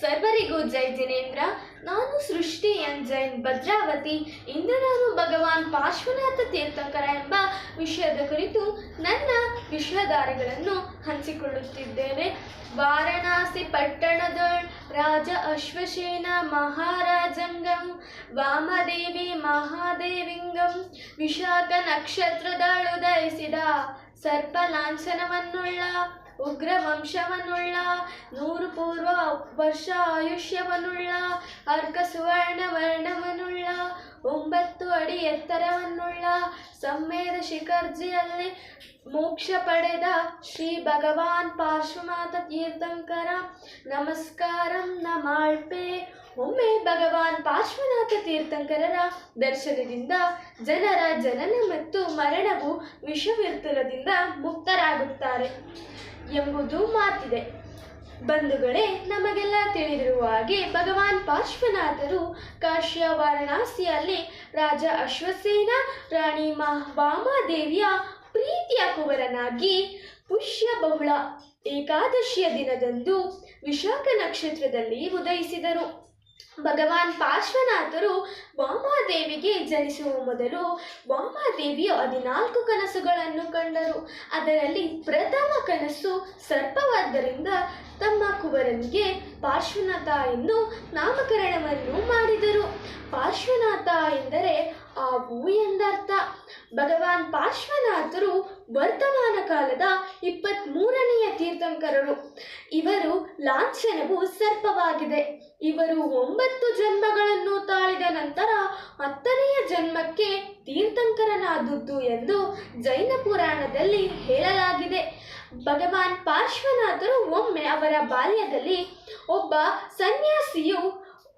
ಸರ್ವರಿಗೂ ಜೈ ಜಿನೇಂದ್ರ. ನಾನು ಸೃಷ್ಟಿ ಎನ್ ಜೈನ್ ಭದ್ರಾವತಿ. ಇಂದು ನಾನು ಭಗವಾನ್ ಪಾರ್ಶ್ವನಾಥ ತೀರ್ಥಂಕರ ಎಂಬ ವಿಷಯದ ಕುರಿತು ನನ್ನ ವಿಶ್ವಧಾರೆಗಳನ್ನು ಹಂಚಿಕೊಳ್ಳುತ್ತಿದ್ದೇನೆ. ವಾರಣಾಸಿ ಪಟ್ಟಣದ ರಾಜ ಅಶ್ವಸೇನ ಮಹಾರಾಜಂಗಂ, ವಾಮದೇವಿ ಮಹಾದೇವಿಂಗಂ, ವಿಶಾಖ ನಕ್ಷತ್ರದಳು ಉದಯಿಸಿದ ಸರ್ಪ ಲಾಂಛನವನ್ನುಳ್ಳ ಉಗ್ರ ವಂಶವನುಳ್ಳ ನೂರು ಪೂರ್ವ ವರ್ಷ ಆಯುಷ್ಯವನ್ನುಳ್ಳ ಅರ್ಕ ಸುವರ್ಣ ವರ್ಣವನ್ನುಳ್ಳ ಒಂಬತ್ತು ಅಡಿ ಎತ್ತರವನ್ನುಳ್ಳ ಸಮ್ಮೇದ ಶಿಖರ್ಜಿಯಲ್ಲಿ ಮೋಕ್ಷ ಪಡೆದ ಶ್ರೀ ಭಗವಾನ್ ಪಾರ್ಶ್ವನಾಥ ತೀರ್ಥಂಕರ ನಮಸ್ಕಾರಂ ನಮಾಳ್ಪೆ. ಒಮ್ಮೆ ಭಗವಾನ್ ಪಾರ್ಶ್ವನಾಥ ತೀರ್ಥಂಕರರ ದರ್ಶನದಿಂದ ಜನರ ಜನನ ಮತ್ತು ಮರಣವು ವಿಷವಿರ್ತುಲದಿಂದ ಮುಕ್ತರಾಗುತ್ತಾರೆ ಎಂಬುದು ಮಾತಿದೆ. ಬಂಧುಗಳೇ, ನಮಗೆಲ್ಲ ತಿಳಿದಿರುವ ಹಾಗೆ ಭಗವಾನ್ ಪಾರ್ಶ್ವನಾಥರು ಕಾಶ್ಯ ವಾರಣಾಸಿಯಲ್ಲಿ ರಾಜ ಅಶ್ವಸೇನ, ರಾಣಿ ಮಾ ವಾಮಾದೇವಿಯ ಪ್ರೀತಿಯ ಕುವರನಾಗಿ ಪುಷ್ಯ ಬಹುಳ ಏಕಾದಶಿಯ ದಿನದಂದು ವಿಶಾಖ ನಕ್ಷತ್ರದಲ್ಲಿ ಉದಯಿಸಿದರು. ಭಗವಾನ್ ಪಾರ್ಶ್ವನಾಥರು ವಾಮಾದೇವಿಗೆ ಜನಿಸುವ ಮೊದಲು ವಾಮಾದೇವಿಯು ಹದಿನಾಲ್ಕು ಕನಸುಗಳನ್ನು ಕಂಡರು. ಅದರಲ್ಲಿ ಪ್ರಥಮ ಕನಸು ಸರ್ಪವಾದ್ದರಿಂದ ತಮ್ಮ ಕುವರನಿಗೆ ಪಾರ್ಶ್ವನಾಥ ಎಂದು ನಾಮಕರಣವನ್ನು ಮಾಡಿದರು. ಪಾರ್ಶ್ವನಾಥ ಎಂದರೆ ಆವು ಎಂದರ್ಥ. ಭಗವಾನ್ ಪಾರ್ಶ್ವನಾಥರು ವರ್ತಮಾನ ಕಾಲದ ಇಪ್ಪತ್ತ್ಮೂರನೆಯ ತೀರ್ಥಂಕರರು. ಇವರು ಲಾಂಛನವು ಸರ್ಪವಾಗಿದೆ. ಇವರು ಒಂಬತ್ತು ಜನ್ಮಗಳನ್ನು ತಾಳಿದ ನಂತರ ಹತ್ತನೆಯ ಜನ್ಮಕ್ಕೆ ತೀರ್ಥಂಕರನಾದದ್ದು ಎಂದು ಜೈನ ಪುರಾಣದಲ್ಲಿ ಹೇಳಲಾಗಿದೆ. ಭಗವಾನ್ ಪಾರ್ಶ್ವನಾಥರು ಒಮ್ಮೆ ಅವರ ಬಾಲ್ಯದಲ್ಲಿ ಒಬ್ಬ ಸನ್ಯಾಸಿಯು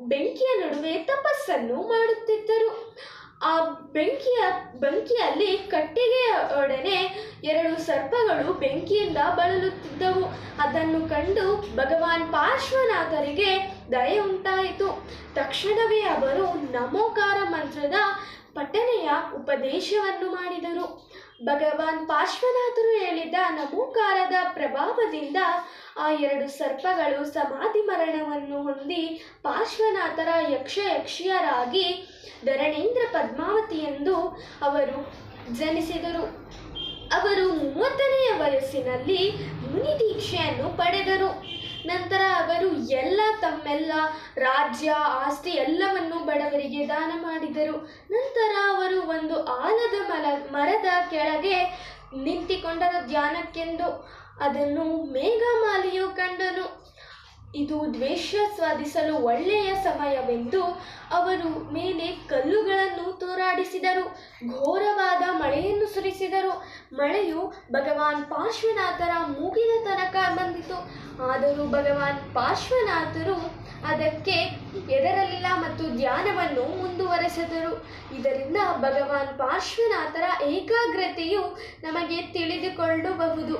ಬೆಂಕಿಯ ನಡುವೆ ತಪಸ್ಸನ್ನು ಮಾಡುತ್ತಿದ್ದರು. ಆ ಬೆಂಕಿಯ, ಬೆಂಕಿಯಲ್ಲಿ ಕಟ್ಟಿಗೆಯೊಡನೆ ಎರಡು ಸರ್ಪಗಳು ಬೆಂಕಿಯಿಂದ ಬಳಲುತ್ತಿದ್ದವು. ಅದನ್ನು ಕಂಡು ಭಗವಾನ್ ಪಾರ್ಶ್ವನಾಥರಿಗೆ ದಯೆ ಉಂಟಾಯಿತು. ತಕ್ಷಣವೇ ಅವರು ನಮೋಕಾರ ಮಂತ್ರದ ಪಠನೆಯ ಉಪದೇಶವನ್ನು ಮಾಡಿದರು. ಭಗವಾನ್ ಪಾರ್ಶ್ವನಾಥರು ಹೇಳಿದ ನಮೂಕಾರದ ಪ್ರಭಾವದಿಂದ ಆ ಎರಡು ಸರ್ಪಗಳು ಸಮಾಧಿ ಮರಣವನ್ನು ಹೊಂದಿ ಪಾರ್ಶ್ವನಾಥರ ಯಕ್ಷ ಯಕ್ಷಿಯರಾಗಿ ಧರಣೇಂದ್ರ ಪದ್ಮಾವತಿ ಎಂದು ಅವರು ಜನಿಸಿದರು. ಅವರು ಮೂವತ್ತನೆಯ ವಯಸ್ಸಿನಲ್ಲಿ ಮುನಿ ದೀಕ್ಷೆಯನ್ನು ಪಡೆದರು. ನಂತರ ಅವರು ಎಲ್ಲ ತಮ್ಮೆಲ್ಲ ರಾಜ್ಯ, ಆಸ್ತಿ ಎಲ್ಲವನ್ನು ಬಡವರಿಗೆ ದಾನ ಮಾಡಿದರು. ನಂತರ ಅವರು ಒಂದು ಆಲದ ಮಲ, ಮರದ ಕೆಳಗೆ ನಿಂತಿಕೊಂಡರು ಧ್ಯಾನಕ್ಕೆಂದು. ಅದನ್ನು ಮೇಘಮಾಲಿಯು ಕಂಡನು. ಇದು ದ್ವೇಷ ಸಾಧಿಸಲು ಒಳ್ಳೆಯ ಸಮಯವೆಂದು ಅವರು ಮೇಲೆ ಕಲ್ಲುಗಳನ್ನು ತೋರಾಡಿಸಿದರು. ಘೋರವಾದ ಮಳೆಯನ್ನು ಸುರಿಸಿದರು. ಮಳೆಯು ಭಗವಾನ್ ಪಾರ್ಶ್ವನಾಥರ ಮೂಗಿನ ತನಕ ಬಂದಿತು. ಆದರೂ ಭಗವಾನ್ ಪಾರ್ಶ್ವನಾಥರು ಅದಕ್ಕೆ ಎದರಲಿಲ್ಲ ಮತ್ತು ಧ್ಯಾನವನ್ನು ಮುಂದುವರೆಸಿದರು. ಇದರಿಂದ ಭಗವಾನ್ ಪಾರ್ಶ್ವನಾಥರ ಏಕಾಗ್ರತೆಯು ನಮಗೆ ತಿಳಿದುಕೊಳ್ಳಬಹುದು.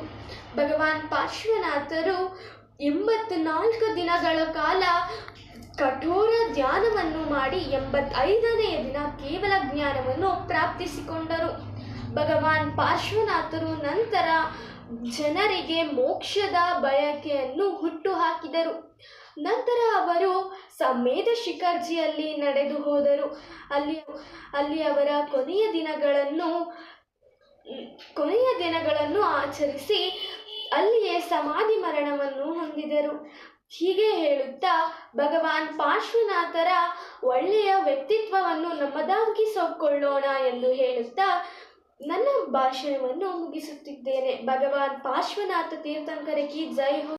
ಭಗವಾನ್ ಪಾರ್ಶ್ವನಾಥರು ಎಂಬತ್ನಾಲ್ಕು ದಿನಗಳ ಕಾಲ ಕಠೋರ ಧ್ಯಾನವನ್ನು ಮಾಡಿ ಎಂಬತ್ತೈದನೆಯ ದಿನ ಕೇವಲ ಜ್ಞಾನವನ್ನು ಪ್ರಾಪ್ತಿಸಿಕೊಂಡರು. ಭಗವಾನ್ ಪಾರ್ಶ್ವನಾಥರು ನಂತರ ಜನರಿಗೆ ಮೋಕ್ಷದ ಬಯಕೆಯನ್ನು ಹುಟ್ಟು ಹಾಕಿದರು ನಂತರ ಅವರು ಸಮೇತ ಶಿಖರ್ಜಿಯಲ್ಲಿ ನಡೆದು ಹೋದರು. ಅಲ್ಲಿ ಅಲ್ಲಿ ಅವರ ಕೊನೆಯ ದಿನಗಳನ್ನು ಕೊನೆಯ ದಿನಗಳನ್ನು ಆಚರಿಸಿ ಅಲ್ಲಿಯೇ ಸಮಾಧಿ ಮರಣವನ್ನು ಹೊಂದಿದರು. ಹೀಗೆ ಹೇಳುತ್ತಾ ಭಗವಾನ್ ಪಾರ್ಶ್ವನಾಥರ ಒಳ್ಳೆಯ ವ್ಯಕ್ತಿತ್ವವನ್ನು ನಮ್ಮದಾಗಿಸಿಕೊಳ್ಳೋಣ ಎಂದು ಹೇಳುತ್ತಾ ನನ್ನ ಭಾಷಣವನ್ನು ಮುಗಿಸುತ್ತಿದ್ದೇನೆ. ಭಗವಾನ್ ಪಾರ್ಶ್ವನಾಥ ತೀರ್ಥಂಕರಕ್ಕೆ ಜೈ ಹೋ